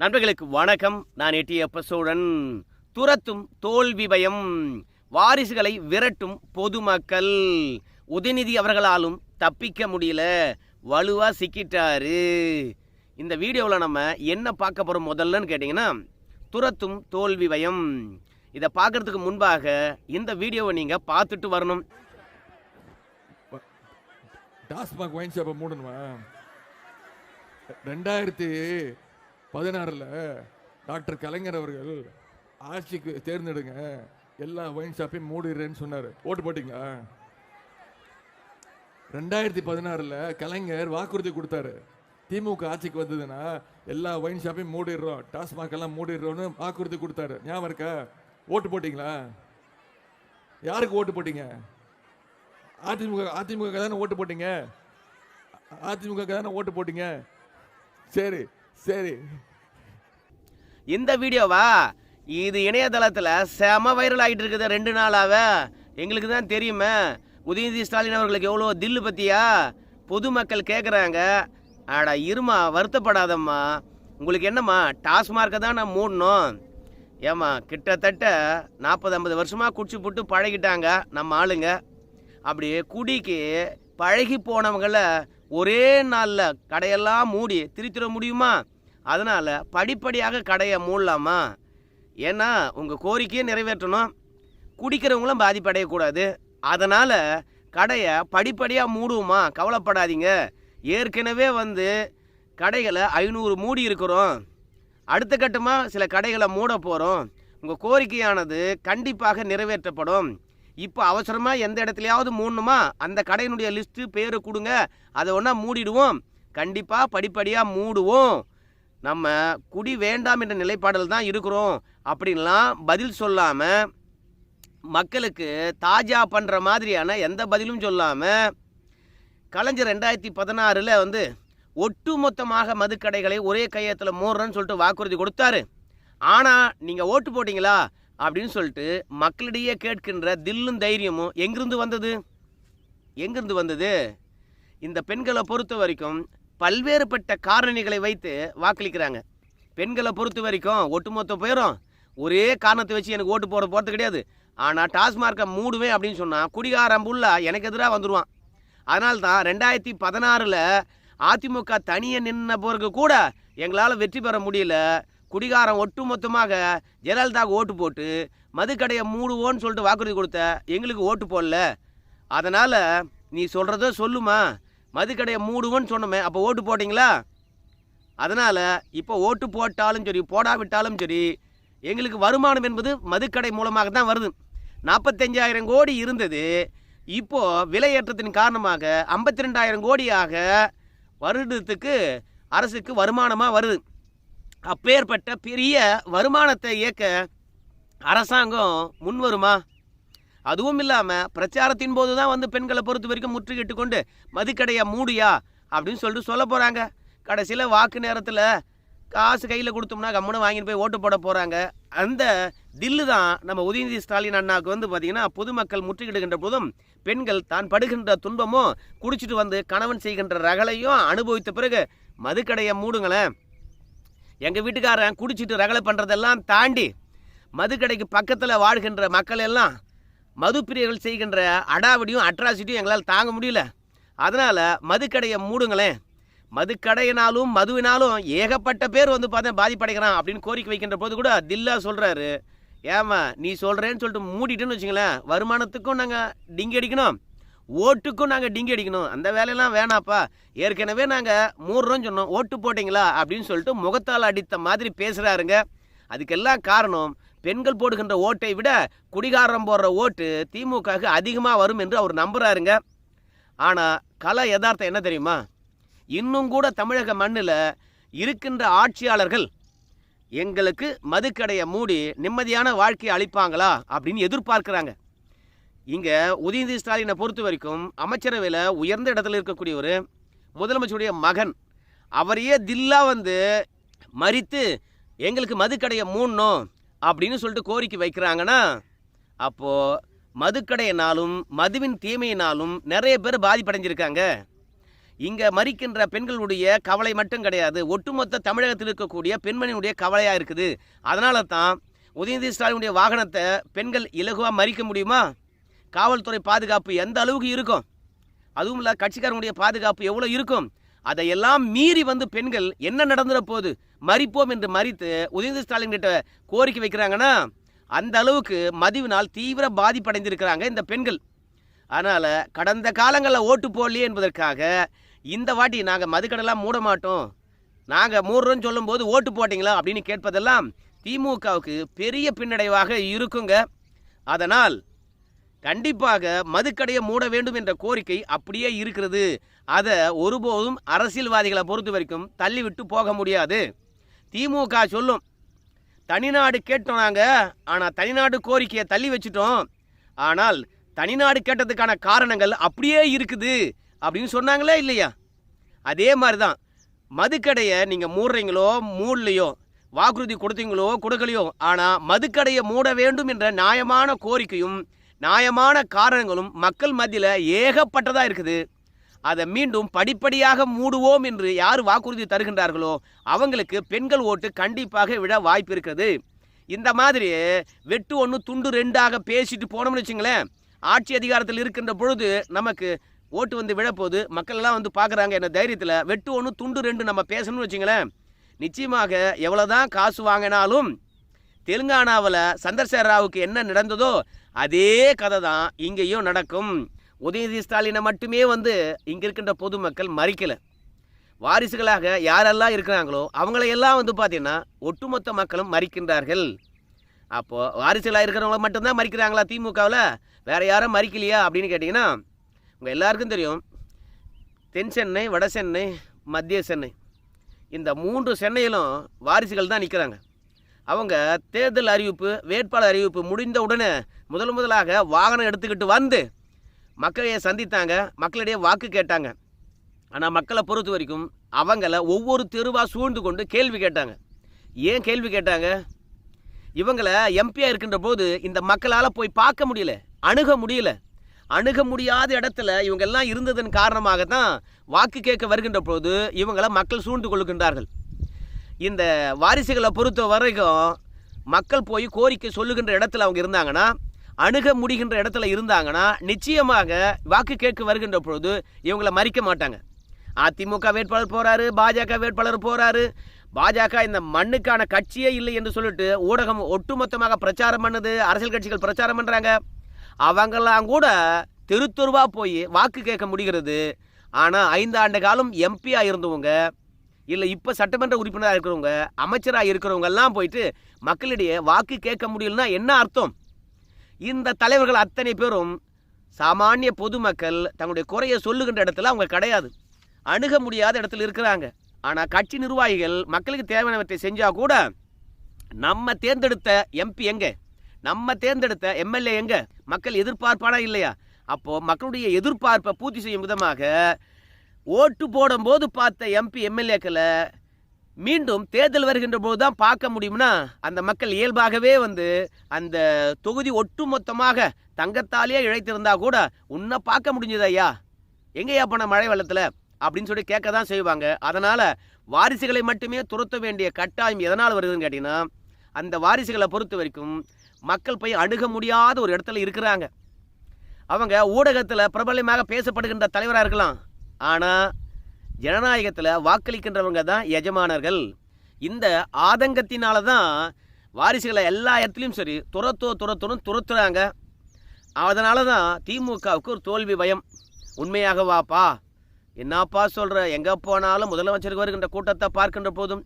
நண்பர்களுக்கு வணக்கம். நான் எட்டியப்ப சோழன் துரத்தும் தோல்வி பயம். வாரிசுகளை விரட்டும் பொதுமக்கள். உதயநிதி அவர்களாலும் தப்பிக்க முடியல. வலுவாக சிக்கிட்டாரு. இந்த வீடியோவில் நம்ம என்ன பார்க்க போகிறோம் முதல்லன்னு கேட்டிங்கன்னா துரத்தும் தோல்வி பயம். இதை பார்க்கறதுக்கு முன்பாக இந்த வீடியோவை நீங்கள் பார்த்துட்டு வரணும். டாஸ்மாக் வாங்கி மூடணுமா? ரெண்டாயிரத்தி பதினாறில் டாக்டர் கலைஞர் அவர்கள் ஆட்சிக்கு தேர்ந்தெடுங்க. எல்லா ஒயின் ஷாப்பையும் மூடிடுறேன்னு சொன்னார். ஓட்டு போட்டிங்களா? ரெண்டாயிரத்தி பதினாறில் கலைஞர் வாக்குறுதி கொடுத்தாரு. திமுக ஆட்சிக்கு வந்ததுன்னா எல்லா ஒயின் ஷாப்பையும் மூடிடுறோம். டாஸ்மாக் எல்லாம் மூடிடுறோம்னு வாக்குறுதி கொடுத்தாரு. ஞாபகம் இருக்கா? ஓட்டு போட்டிங்களா? யாருக்கு ஓட்டு போட்டீங்க? அதிமுக அதிமுக தானே ஓட்டு போட்டீங்க? அதிமுக தானே ஓட்டு போட்டீங்க? சரி சரி. இந்த வீடியோவா? இது இணையதளத்தில் செம வைரல் ஆகிட்டு இருக்குது ரெண்டு நாளாவே. எங்களுக்கு தான் தெரியுமே. உதயநிதி ஸ்டாலின் அவர்களுக்கு எவ்வளோ தில்லு பற்றியா பொதுமக்கள் கேட்குறாங்க ஆடா இருமா வருத்தப்படாதம்மா. உங்களுக்கு என்னம்மா டாஸ்மார்க்கை தான் நான் மூடணும். ஏம்மா கிட்டத்தட்ட நாற்பது ஐம்பது வருஷமாக குடிச்சு போட்டு பழகிட்டாங்க நம்ம ஆளுங்க. அப்படி குடிக்கு பழகி போனவங்கள ஒரே நாளில் கடையெல்லாம் மூடி திருத்திட முடியுமா? அதனால் படிப்படியாக கடையை மூடலாமா? ஏன்னா உங்கள் கோரிக்கையை நிறைவேற்றணும். குடிக்கிறவங்களும் பாதிப்படையக்கூடாது. அதனால் கடையை படிப்படியாக மூடுவோமா? கவலைப்படாதீங்க. ஏற்கனவே வந்து கடைகளை ஐநூறு மூடி இருக்கிறோம். அடுத்த கட்டமாக சில கடைகளை மூட போகிறோம் உங்கள் கோரிக்கையானது கண்டிப்பாக நிறைவேற்றப்படும். இப்போ அவசரமாக எந்த இடத்துலையாவது மூடணுமா? அந்த கடையினுடைய லிஸ்ட்டு பேர் கொடுங்க. அதை ஒன்றா மூடிடுவோம். கண்டிப்பாக படிப்படியாக மூடுவோம். நம்ம குடி வேண்டாம் என்ற நிலைப்பாடில் தான் இருக்கிறோம். அப்படின்லாம் பதில் சொல்லாமல் மக்களுக்கு தாஜா பண்ணுற மாதிரியான எந்த பதிலும் சொல்லாமல் கலைஞர் ரெண்டாயிரத்தி பதினாறில் வந்து ஒட்டுமொத்தமாக மதுக்கடைகளை ஒரே கையத்தில் மூடுறேன்னு சொல்லிட்டு வாக்குறுதி கொடுத்தாரு. ஆனால் நீங்கள் ஓட்டு போட்டிங்களா? அப்படின்னு சொல்லிட்டு மக்களிடையே கேட்கின்ற தில்லும் தைரியமும் எங்கிருந்து வந்தது? எங்கிருந்து வந்தது? இந்த பெண்களை பொறுத்த வரைக்கும் பல்வேறுபட்ட காரணிகளை வைத்து வாக்களிக்கிறாங்க. பெண்களை பொறுத்த வரைக்கும் ஒட்டுமொத்த பேரும் ஒரே காரணத்தை வச்சு எனக்கு ஓட்டு போட போகிறது கிடையாது. ஆனால் டாஸ்மார்க்கை மூடுவேன் அப்படின்னு சொன்னால் குடிகாரம் புள்ள எனக்கு எதிராக வந்துடுவான் அதனால தான் ரெண்டாயிரத்தி பதினாறில் அதிமுக தனியே நின்ன பிறகு கூட எங்களால் வெற்றி பெற முடியல. குடிகாரம் ஒட்டுமொத்தமாக ஜெயலலிதாவுக்கு ஓட்டு போட்டு மதுக்கடையை மூடுவோன்னு சொல்லிட்டு வாக்குறுதி கொடுத்த எங்களுக்கு ஓட்டு போடல. அதனால் நீ சொல்கிறத சொல்லுமா? மதுக்கடையை மூடுவோன்னு சொன்னோமே அப்போ ஓட்டு போட்டிங்களா? அதனால் இப்போ ஓட்டு போட்டாலும் சரி போடாவிட்டாலும் சரி எங்களுக்கு வருமானம் என்பது மதுக்கடை மூலமாக தான் வருது. நாற்பத்தஞ்சாயிரம் கோடி இருந்தது. இப்போ விலையேற்றத்தின் காரணமாக ஐம்பத்தி ரெண்டாயிரம் கோடியாக வருடத்துக்கு அரசுக்கு வருமானமாக வருது. அப்பேற்பட்ட பெரிய வருமானத்தை இயக்க அரசாங்கம் முன் வருமா அதுவும் இல்லாமல் பிரச்சாரத்தின் போது தான் வந்து பெண்களை பொறுத்த வரைக்கும் முற்றுகிட்டு கொண்டு மதுக்கடையை மூடியா? அப்படின்னு சொல்லிட்டு சொல்ல போகிறாங்க கடைசியில் வாக்கு நேரத்தில் காசு கையில் கொடுத்தோம்னா கம்முன்னு வாங்கிட்டு போய் ஓட்டு போட போகிறாங்க அந்த தில்லு தான் நம்ம உதயநிதி ஸ்டாலின் அண்ணாவுக்கு வந்து பார்த்திங்கன்னா பொதுமக்கள் முற்றுகிடுகின்ற போதும் பெண்கள் தான் படுகின்ற துன்பமும் குடிச்சிட்டு வந்து கணவன் செய்கின்ற ரகலையும் அனுபவித்த பிறகு மதுக்கடையை மூடுங்களேன். எங்கள் வீட்டுக்காரன் குடிச்சிட்டு ரகலை பண்ணுறதெல்லாம் தாண்டி மதுக்கடைக்கு பக்கத்தில் வாழ்கின்ற மக்கள் எல்லாம் மதுப்பிரியர்கள் செய்கின்ற அடாவடியும் அட்ராசிட்டியும் எங்களால் தாங்க முடியல. அதனால் மதுக்கடையை மூடுங்களேன். மதுக்கடையினாலும் மதுவினாலும் ஏகப்பட்ட பேர் வந்து பார்த்தா பாதிப்படைக்கிறான் அப்படின்னு கோரிக்கை வைக்கின்ற போது கூட தில்லா சொல்கிறாரு ஏமா நீ சொல்கிறேன்னு சொல்லிட்டு மூடிட்டுன்னு வச்சுங்களேன் வருமானத்துக்கும் நாங்கள் டிங்கி அடிக்கணும். ஓட்டுக்கும் நாங்கள் டிங்கி அடிக்கணும். அந்த வேலையெல்லாம் வேணாப்பா. ஏற்கனவே நாங்கள் மூடுறோம்னு சொன்னோம். ஓட்டு போட்டிங்களா? அப்படின்னு சொல்லிட்டு முகத்தால் அடித்த மாதிரி பேசுகிறாருங்க அதுக்கெல்லாம் காரணம் பெண்கள் போடுகின்ற ஓட்டை விட குடிகாரம் போடுற ஓட்டு திமுகவுக்கு அதிகமாக வரும் என்று அவர் நம்புகிறாருங்க ஆனால் கலை யதார்த்தம் என்ன தெரியுமா? இன்னும் கூட தமிழக மண்ணில் இருக்கின்ற ஆட்சியாளர்கள் எங்களுக்கு மதுக்கடையை மூடி நிம்மதியான வாழ்க்கையை அளிப்பாங்களா அப்படின்னு எதிர்பார்க்குறாங்க. இங்கே உதயநிதி ஸ்டாலினை பொறுத்த வரைக்கும் அமைச்சரவையில் உயர்ந்த இடத்துல இருக்கக்கூடியவர் முதலமைச்சருடைய மகன். அவரையே தில்லா வந்து மறித்து எங்களுக்கு மதுக்கடையை மூடணும் அப்படின்னு சொல்லிட்டு கோரிக்கை வைக்கிறாங்கன்னா அப்போது மதுக்கடையினாலும் மதுவின் தீமையினாலும் நிறைய பேர் பாதிப்படைஞ்சிருக்காங்க. இங்கே மறிக்கின்ற பெண்களுடைய கவலை மட்டும் கிடையாது. ஒட்டுமொத்த தமிழகத்தில் இருக்கக்கூடிய பெண்மணியுடைய கவலையாக இருக்குது. அதனால தான் உதயநிதி ஸ்டாலினுடைய வாகனத்தை பெண்கள் இலகுவாக மறிக்க முடியுமா? காவல்துறை பாதுகாப்பு எந்த அளவுக்கு இருக்கும்? அதுவும் இல்லை கட்சிக்காரங்களுடைய பாதுகாப்பு எவ்வளோ இருக்கும்? அதையெல்லாம் மீறி வந்து பெண்கள் என்ன நடந்துட போகுது மறிப்போம் என்று மறித்து உதயநிதி ஸ்டாலின் கிட்ட கோரிக்கை வைக்கிறாங்கன்னா அந்த அளவுக்கு மதிவினால் தீவிர பாதிப்படைந்திருக்கிறாங்க இந்த பெண்கள். அதனால் கடந்த காலங்களில் ஓட்டு போடலையே என்பதற்காக இந்த வாட்டி நாங்கள் மதுக்கடெல்லாம் மூட மாட்டோம். நாங்கள் மூடுறோன்னு சொல்லும்போது ஓட்டு போட்டிங்களா அப்படின்னு கேட்பதெல்லாம் திமுகவுக்கு பெரிய பின்னடைவாக இருக்குங்க. அதனால் கண்டிப்பாக மதுக்கடையை மூட வேண்டும் என்ற கோரிக்கை அப்படியே இருக்கிறது. அதை ஒருபோதும் அரசியல்வாதிகளை பொறுத்த வரைக்கும் தள்ளிவிட்டு போக முடியாது. திமுக சொல்லும். தனிநாடு கேட்டோம் நாங்கள் ஆனால் தனிநாடு கோரிக்கையை தள்ளி வச்சுட்டோம். ஆனால் தனிநாடு கேட்டதுக்கான காரணங்கள் அப்படியே இருக்குது அப்படின்னு சொன்னாங்களே இல்லையா? அதே மாதிரி தான் மதுக்கடையை நீங்கள் மூடுறீங்களோ மூடலையோ வாக்குறுதி கொடுத்தீங்களோ கொடுக்கலையோ ஆனால் மதுக்கடையை மூட வேண்டும் என்ற நியாயமான கோரிக்கையும் நியாயமான காரணங்களும் மக்கள் மத்தியில் ஏகப்பட்டதாக இருக்குது. அதை மீண்டும் படிப்படியாக மூடுவோம் என்று யார் வாக்குறுதி தருகின்றார்களோ அவங்களுக்கு பெண்கள் ஓட்டு கண்டிப்பாக விட வாய்ப்பு இருக்குது இந்த மாதிரி வெட்டு ஒன்று துண்டு ரெண்டாக பேசிட்டு போனோம்னு வச்சுங்களேன் ஆட்சி அதிகாரத்தில் இருக்கின்ற பொழுது நமக்கு ஓட்டு வந்து விழப்போகுது மக்கள் எல்லாம் வந்து பார்க்குறாங்க என்ன தைரியத்தில் வெட்டு ஒன்று துண்டு ரெண்டு நம்ம பேசணும்னு வச்சுங்களேன் நிச்சயமாக எவ்வளோதான் காசு வாங்கினாலும் தெலுங்கானாவில் சந்திரசேகர ராவுக்கு என்ன நடந்ததோ அதே கதை தான் இங்கேயும் நடக்கும். உதயநிதி ஸ்டாலினை மட்டுமே வந்து இங்கே இருக்கின்ற பொதுமக்கள் மறிக்கலை. வாரிசுகளாக யாரெல்லாம் இருக்கிறாங்களோ அவங்களையெல்லாம் வந்து பார்த்தீங்கன்னா ஒட்டுமொத்த மக்களும் மறிக்கின்றார்கள். அப்போது வாரிசுகளாக இருக்கிறவங்கள மட்டும்தான் மறிக்கிறாங்களா திமுகவில்? வேறு யாரும் மறிக்கலையா அப்படின்னு கேட்டிங்கன்னா உங்கள் எல்லாருக்கும் தெரியும். தென் சென்னை வட சென்னை மத்திய சென்னை. இந்த மூன்று சென்னையிலும் வாரிசுகள் தான் நிற்கிறாங்க அவங்க தேர்தல் அறிவிப்பு வேட்பாளர் அறிவிப்பு முடிந்த உடனே முதல் முதலாக வாகனம் எடுத்துக்கிட்டு வந்து மக்களை சந்தித்தாங்க. மக்களிடையே வாக்கு கேட்டாங்க. ஆனால் மக்களை பொறுத்த வரைக்கும் அவங்கள ஒவ்வொரு தெருவாக சூழ்ந்து கொண்டு கேள்வி கேட்டாங்க. ஏன் கேள்வி கேட்டாங்க? இவங்களை எம்பியாக இருக்கின்ற போது இந்த மக்களால் போய் பார்க்க முடியல அணுக முடியல. அணுக முடியாத இடத்துல இவங்கெல்லாம் இருந்ததன் காரணமாக தான் வாக்கு கேட்க வருகின்ற போது இவங்களை மக்கள் சூழ்ந்து கொள்கின்றார்கள். இந்த வாரிசுகளை பொறுத்த வரைக்கும் மக்கள் போய் கோரிக்கை சொல்லுகின்ற இடத்துல அவங்க இருந்தாங்கன்னா அணுக முடிகின்ற இடத்துல இருந்தாங்கன்னா நிச்சயமாக வாக்கு கேட்க வருகின்ற பொழுது இவங்களை மறிக்க மாட்டாங்க. அதிமுக வேட்பாளர் போறாரு பாஜக வேட்பாளர் போறாரு. பாஜக இந்த மண்ணுக்கான கட்சியே இல்லை என்று சொல்லிட்டு ஊடகம் ஒட்டுமொத்தமாக பிரச்சாரம் பண்ணுது அரசியல் கட்சிகள் பிரச்சாரம் பண்றாங்க. அவங்கெல்லாம் கூட தெரு போய் வாக்கு கேட்க முடிகிறது. ஆனால் ஐந்து ஆண்டு காலம் எம்பியாக இருந்தவங்க இல்லை இப்போ சட்டமன்ற உறுப்பினராக இருக்கிறவங்க அமைச்சராக இருக்கிறவங்க எல்லாம் போயிட்டு மக்களிடையே வாக்கு கேட்க முடியலன்னா என்ன அர்த்தம்? இந்த தலைவர்கள் அத்தனை பேரும் சாமானிய பொதுமக்கள் தங்களுடைய குறையை சொல்லுகின்ற இடத்துல அவங்க கிடையாது. அணுக முடியாத இடத்துல இருக்கிறாங்க. ஆனால் கட்சி நிர்வாகிகள் மக்களுக்கு தேவையானவற்றை செஞ்சால் கூட நம்ம தேர்ந்தெடுத்த எம்பி எங்க? நம்ம தேர்ந்தெடுத்த எம்எல்ஏ எங்க? மக்கள் எதிர்பார்ப்பானா இல்லையா? அப்போ மக்களுடைய எதிர்பார்ப்பை பூர்த்தி செய்யும் விதமாக ஓட்டு போடும்போது பார்த்த எம்பி எம்எல்ஏக்களை மீண்டும் தேர்தல் வருகின்ற போது தான் பார்க்க முடியும்னா அந்த மக்கள் இயல்பாகவே வந்து அந்த தொகுதி ஒட்டுமொத்தமாக தங்கத்தாலேயே இழைத்திருந்தா கூட உன்னை பார்க்க முடிஞ்சது ஐயா. எங்கேயா போன மழை வெள்ளத்தில்? அப்படின்னு சொல்லி கேட்க தான் செய்வாங்க. அதனால் வாரிசுகளை மட்டுமே துரத்த வேண்டிய கட்டாயம் எதனால் வருதுன்னு கேட்டிங்கன்னா அந்த வாரிசுகளை பொறுத்த வரைக்கும் மக்கள் போய் அணுக முடியாத ஒரு இடத்துல இருக்கிறாங்க. அவங்க ஊடகத்தில் பிரபலமாக பேசப்படுகின்ற தலைவராக இருக்கலாம். ஆனால் ஜனநாயகத்தில் வாக்களிக்கின்றவங்க தான் எஜமானர்கள். இந்த ஆதங்கத்தினால தான் வாரிசுகளை எல்லா இடத்துலையும் சரி துரத்தோ துரத்தோன்னு துரத்துறாங்க. அதனால தான் திமுகவுக்கு ஒரு தோல்வி பயம். உண்மையாக வாப்பா என்னப்பா சொல்கிற எங்கே போனாலும் முதலமைச்சருக்கு வருகின்ற கூட்டத்தை பார்க்கின்ற போதும்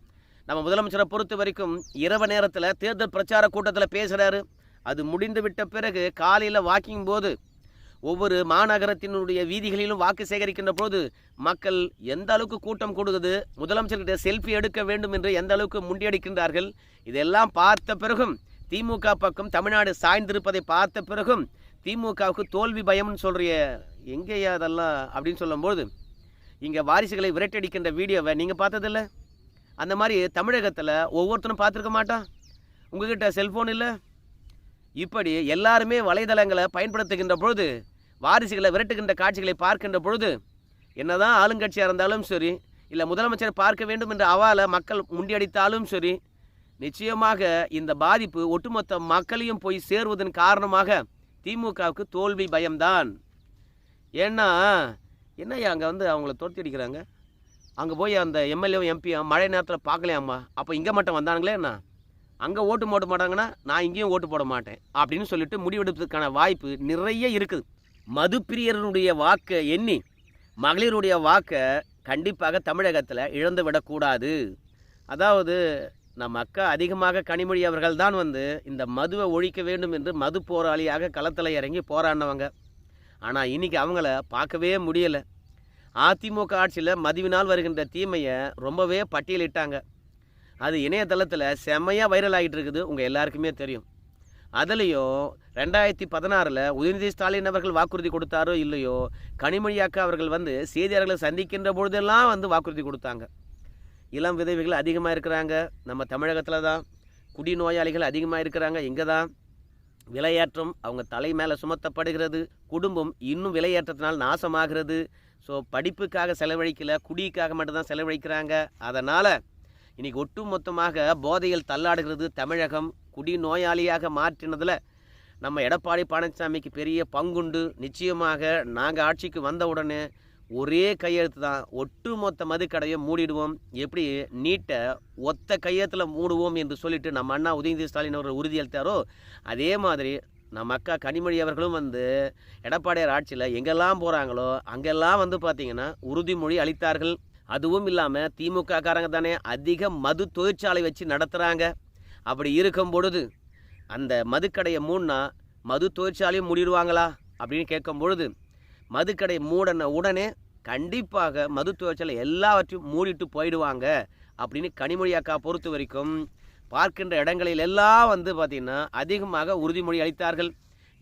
நம்ம முதலமைச்சரை பொறுத்த வரைக்கும் இரவு நேரத்தில் தேர்தல் பிரச்சார கூட்டத்தில் பேசுகிறாரு அது முடிந்து விட்ட பிறகு காலையில் வாக்கிங் போது ஒவ்வொரு மாநகரத்தினுடைய வீதிகளிலும் வாக்கு சேகரிக்கின்ற போது மக்கள் எந்த அளவுக்கு கூட்டம் கூடுகிறது முதலமைச்சர்கிட்ட செல்ஃபி எடுக்க வேண்டும் என்று எந்த அளவுக்கு முண்டியடிக்கின்றார்கள்? இதெல்லாம் பார்த்த பிறகும் திமுக பக்கம் தமிழ்நாடு சாய்ந்திருப்பதை பார்த்த பிறகும் திமுகவுக்கு தோல்வி பயம்னு சொல்கிறிய எங்கேயா அதெல்லாம் அப்படின்னு சொல்லும்போது இங்கே வாரிசுகளை விரட்டடிக்கின்ற வீடியோவை நீங்கள் பார்த்ததில்ல? அந்த மாதிரி தமிழகத்தில் ஒவ்வொருத்தரும் பார்த்துருக்க மாட்டான். உங்ககிட்ட செல்ஃபோன் இல்லை. இப்படி எல்லாருமே வலைதளங்களை பயன்படுத்துகின்ற பொழுது வாரிசுகளை விரட்டுகின்ற காட்சிகளை பார்க்கின்ற பொழுது என்னதான் ஆளுங்கட்சியாக இருந்தாலும் சரி இல்லை முதலமைச்சர் பார்க்க வேண்டும் என்ற அவால மக்கள் முண்டியடித்தாலும் சரி நிச்சயமாக இந்த பாதிப்பு ஒட்டுமொத்த மக்களையும் போய் சேருவதன் காரணமாக திமுகவுக்கு தோல்வி பயம்தான். ஏன்னா என்னய்யா அங்கே வந்து அவங்கள துரத்தி அடிக்கிறாங்க? அங்கே போய் அந்த எம்எல்ஏவும் எம்பியும் மழை நேரத்தில் பார்க்கலையாம்மா? அப்போ இங்கே மட்டும் வந்தானுங்களே என்ன? அங்கே ஓட்டு போட மாட்டாங்கன்னா நான் இங்கேயும் ஓட்டு போட மாட்டேன் அப்படின்னு சொல்லிட்டு முடிவெடுப்பதற்கான வாய்ப்பு நிறைய இருக்குது. மதுப்பிரியருடைய வாக்கை எண்ணி மகளிருடைய வாக்கை கண்டிப்பாக தமிழகத்தில் இழந்து விடக்கூடாது அதாவது நம் அக்கா அதிகமாக கனிமொழி அவர்கள் தான் வந்து இந்த மதுவை ஒழிக்க வேண்டும் என்று மது போராளியாக களத்தில் இறங்கி போராடினவங்க. ஆனால் இன்னைக்கு அவங்கள பார்க்கவே முடியலை. அதிமுக ஆட்சியில் மதுவினால் வருகின்ற தீமையை ரொம்பவே பட்டியலிட்டாங்க. அது இணையதளத்தில் செம்மையாக வைரல் ஆகிட்டு இருக்குது. உங்கள் எல்லாருக்குமே தெரியும். அதுலேயும் ரெண்டாயிரத்தி பதினாறில் உதயநிதி ஸ்டாலின் அவர்கள் வாக்குறுதி கொடுத்தாரோ இல்லையோ கனிமொழி அக்கா அவர்கள் வந்து செய்தியாளர்களை சந்திக்கின்ற பொழுதெல்லாம் வந்து வாக்குறுதி கொடுத்தாங்க. இளம் விதவைகள் அதிகமாக இருக்கிறாங்க. நம்ம தமிழகத்தில் தான். குடிநோயாளிகள் அதிகமாக இருக்கிறாங்க. இங்கே தான். விலையேற்றம் அவங்க தலை மேலே சுமத்தப்படுகிறது. குடும்பம் இன்னும் விலையேற்றத்தினால் நாசமாகிறது. ஸோ படிப்புக்காக செலவழிக்கல. குடிக்காக மட்டும்தான் செலவழிக்கிறாங்க. அதனால் இன்றைக்கி ஒட்டு மொத்தமாக போதையில் தள்ளாடுகிறது தமிழகம். குடிநோயாளியாக மாற்றினதில் நம்ம எடப்பாடி பழனிசாமிக்கு பெரிய பங்குண்டு. நிச்சயமாக நாங்கள் ஆட்சிக்கு வந்த உடனே ஒரே கையெழுத்து தான். ஒட்டுமொத்த மதுக்கடையை மூடிடுவோம். எப்படி? நீட்டை ஒத்த கையெழுத்தில் மூடுவோம் என்று சொல்லிட்டு நம்ம அண்ணா உதயநிதி ஸ்டாலின் அவர்கள் உறுதியளித்தாரோ அதே மாதிரி நம்ம அக்கா கனிமொழி அவர்களும் வந்து எடப்பாடியார் ஆட்சியில் எங்கெல்லாம் போகிறாங்களோ அங்கெல்லாம் வந்து பார்த்திங்கன்னா உறுதிமொழி அளித்தார்கள். அதுவும் இல்லாமல் திமுக காரங்க தானே அதிக மது தொழிற்சாலை வச்சு நடத்துகிறாங்க அப்படி இருக்கும் பொழுது அந்த மதுக்கடையை மூடினா மது தொழிற்சாலையும் மூடிடுவாங்களா? அப்படின்னு கேட்கும் பொழுது மதுக்கடை மூடன உடனே கண்டிப்பாக மது தொழிற்சாலை எல்லாவற்றையும் மூடிட்டு போயிடுவாங்க அப்படின்னு கனிமொழி அக்கா பொறுத்த வரைக்கும் பார்க்கின்ற இடங்களில் எல்லாம் வந்து பார்த்திங்கன்னா அதிகமாக உறுதிமொழி அளித்தார்கள்.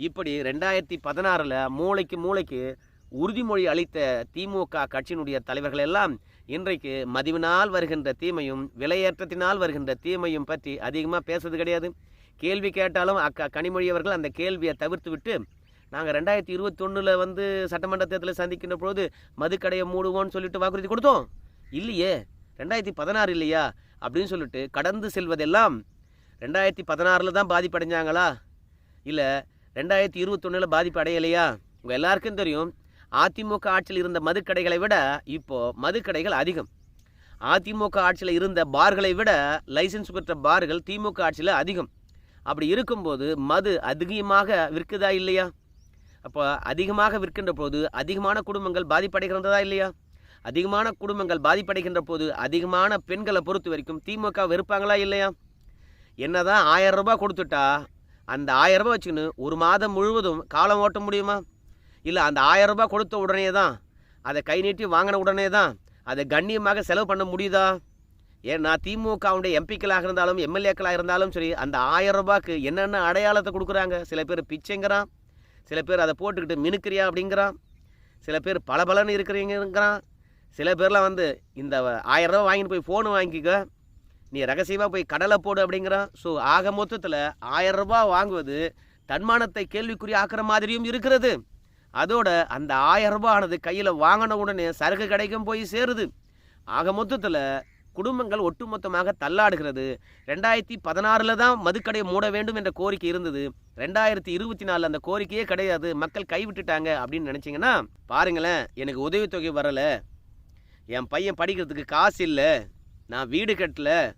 இப்படி ரெண்டாயிரத்தி பதினாறில் மூளைக்கு மூளைக்கு உறுதிமொழி அளித்த திமுக கட்சியினுடைய தலைவர்கள் எல்லாம் இன்றைக்கு மதிவினால் வருகின்ற தீமையும் விலையேற்றத்தினால் வருகின்ற தீமையும் பற்றி அதிகமாக பேசுறது கிடையாது. கேள்வி கேட்டாலும் அக்கா கனிமொழி அவர்கள் அந்த கேள்வியை தவிர்த்து விட்டு நாங்கள் ரெண்டாயிரத்தி இருபத்தொன்னில் வந்து சட்டமன்ற தேர்தலில் சந்திக்கின்ற பொழுது மதுக்கடையை மூடுவோம்னு சொல்லிட்டு வாக்குறுதி கொடுத்தோம். இல்லையே ரெண்டாயிரத்தி பதினாறு இல்லையா? அப்படின்னு சொல்லிட்டு கடந்து செல்வதெல்லாம் ரெண்டாயிரத்தி பதினாறில் தான் பாதிப்படைஞ்சாங்களா? இல்லை ரெண்டாயிரத்தி இருபத்தொன்னில் பாதிப்பு அடையலையா? உங்கள் எல்லாருக்கும் தெரியும் அதிமுக ஆட்சியில் இருந்த மதுக்கடைகளை விட இப்போது மதுக்கடைகள் அதிகம். அதிமுக ஆட்சியில் இருந்த பார்களை விட லைசன்ஸ் பெற்ற பார்கள் திமுக ஆட்சியில் அதிகம். அப்படி இருக்கும்போது மது அதிகமாக விற்குதா இல்லையா? அப்போ அதிகமாக விற்கின்ற போது அதிகமான குடும்பங்கள் பாதிப்படைகிறதா இல்லையா? அதிகமான குடும்பங்கள் பாதிப்படைகின்ற போது அதிகமான பெண்களை பொறுத்த வரைக்கும் திமுக வெறுப்பாங்களா இல்லையா? என்னதான் ஆயிரம் ரூபாய் கொடுத்துட்டா அந்த ஆயிரம் ரூபாய் வச்சுக்கின்னு ஒரு மாதம் முழுவதும் காலம் ஓட்ட முடியுமா? இல்லை அந்த ஆயிரம் ரூபாய் கொடுத்த உடனே தான் அதை கை நீட்டி வாங்கின உடனே தான் அதை கண்ணியமாக செலவு பண்ண முடியுதா? ஏன்னா திமுகவுடைய எம்பிக்களாக இருந்தாலும் எம்எல்ஏக்களாக இருந்தாலும் சரி அந்த ஆயிரம் ரூபாய்க்கு என்னென்ன அடையாளத்தை கொடுக்குறாங்க? சில பேர் பிச்சைங்கிறான் சில பேர் அதை போட்டுக்கிட்டு மினுக்கிறியா அப்படிங்கிறான் சில பேர் பளபளன்னு இருக்கிறீங்கிறான் சில பேர்லாம் வந்து இந்த ஆயிரம் ரூபா வாங்கிட்டு போய் ஃபோனு வாங்கிக்க நீ ரகசியமாக போய் கடலை போடு அப்படிங்கிறான். ஸோ ஆக மொத்தத்தில் ஆயிரம் ரூபாய் வாங்குவது தன்மானத்தை கேள்விக்குறி ஆக்குற மாதிரியும் இருக்கிறது. அதோட அந்த ஆயிரம் ரூபாயானது கையில் வாங்கின உடனே சரக்கு கடைக்கும் போய் சேருது. ஆக மொத்தத்தில் குடும்பங்கள் ஒட்டுமொத்தமாக தள்ளாடுகிறது. ரெண்டாயிரத்தி பதினாறில் தான் மதுக்கடையை மூட வேண்டும் என்ற கோரிக்கை இருந்தது. ரெண்டாயிரத்தி இருபத்தி நாலில் அந்த கோரிக்கையே கிடையாது. மக்கள் கைவிட்டுட்டாங்க அப்படின்னு நினச்சிங்கன்னா பாருங்களேன் எனக்கு உதவித்தொகை வரலை. என் பையன் படிக்கிறதுக்கு காசு இல்லை. நான் வீடு கட்டலை.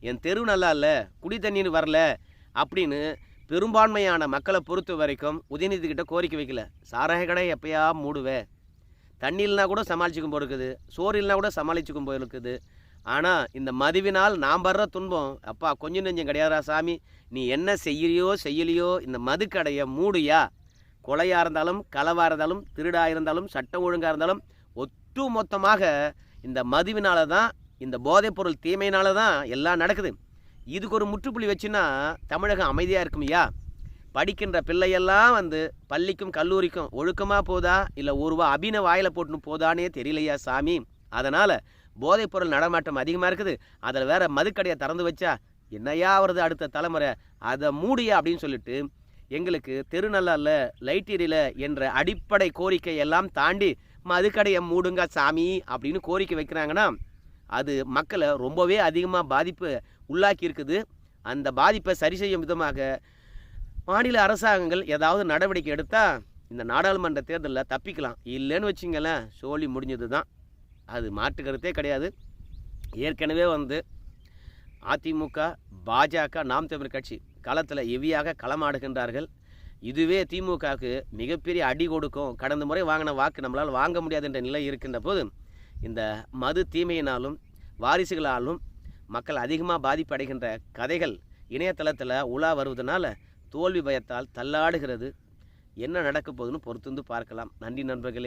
என் தெரு நல்லா இல்லை. குடி தண்ணீர் வரல. அப்படின்னு பெரும்பான்மையான மக்களை பொறுத்த வரைக்கும் உதயநிதிக்கிட்ட கோரிக்கை வைக்கல. சாராய கடை எப்பயா மூடுவே? தண்ணி இல்லைனா கூட சமாளிச்சுக்கும் போயிருக்குது சோறு இல்லைனா கூட சமாளிச்சுக்கும் போயிருக்குது ஆனால் இந்த மதுவினால் நாம் படுற துன்பம் அப்பா கொஞ்சம் நெஞ்சம் கிடையாதா சாமி. நீ என்ன செய்யலையோ செய்யலையோ இந்த மதுக்கடையை மூடியா? கொலையாக இருந்தாலும் களவாக இருந்தாலும் திருடாக இருந்தாலும் சட்டம் ஒழுங்காக இருந்தாலும் ஒட்டு மொத்தமாக இந்த மதுவினால தான் இந்த போதைப்பொருள் தீமையினால தான் எல்லாம் நடக்குது. இதுக்கு ஒரு முற்றுப்புள்ளி வச்சுன்னா தமிழகம் அமைதியாக இருக்கும் ஐயா. படிக்கின்ற பிள்ளையெல்லாம் வந்து பள்ளிக்கும் கல்லூரிக்கும் ஒழுக்கமாக போதா? இல்லை ஒரு ரூபா அபின வாயில் போட்டுன்னு போதானே தெரியலையா சாமி? அதனால் போதைப்பொருள் நடமாட்டம் அதிகமாக இருக்குது. அதில் வேற மதுக்கடையை திறந்து வச்சா என்னையா வருது அடுத்த தலைமுறை? அதை மூடியா அப்படின்னு சொல்லிட்டு எங்களுக்கு தெரு நல்லா லைட் என்ற அடிப்படை கோரிக்கை எல்லாம் தாண்டி மதுக்கடையை மூடுங்க சாமி அப்படின்னு கோரிக்கை வைக்கிறாங்கன்னா அது மக்களை ரொம்பவே அதிகமாக பாதிப்பு உள்ளாக்கி இருக்குது அந்த பாதிப்பை சரி செய்யும் விதமாக மாநில அரசாங்கங்கள் ஏதாவது நடவடிக்கை எடுத்தால் இந்த நாடாளுமன்ற தேர்தலில் தப்பிக்கலாம். இல்லைன்னு வச்சிங்களேன் சோழி முடிஞ்சது தான் அது மாற்றுக்கருத்தே கிடையாது. ஏற்கனவே வந்து அதிமுக பாஜக நாம் தமிழ் கட்சி களத்தில் எவியாக களமாடுகின்றார்கள். இதுவே திமுகவுக்கு மிகப்பெரிய அடி கொடுக்கும். கடந்த முறை வாங்கின வாக்கு நம்மளால் வாங்க முடியாது என்ற நிலை இருக்கின்ற போது இந்த மது தீமையினாலும் வாரிசுகளாலும் மக்கள் அதிகமாக பாதிப்படைகின்ற கதைகள் இணையதளத்தில் உலா வருவதனால தோல்வி பயத்தால் தள்ளாடுகிறது. என்ன நடக்க போகுதுன்னு பொறுத்திருந்து பார்க்கலாம். நன்றி நண்பர்களே.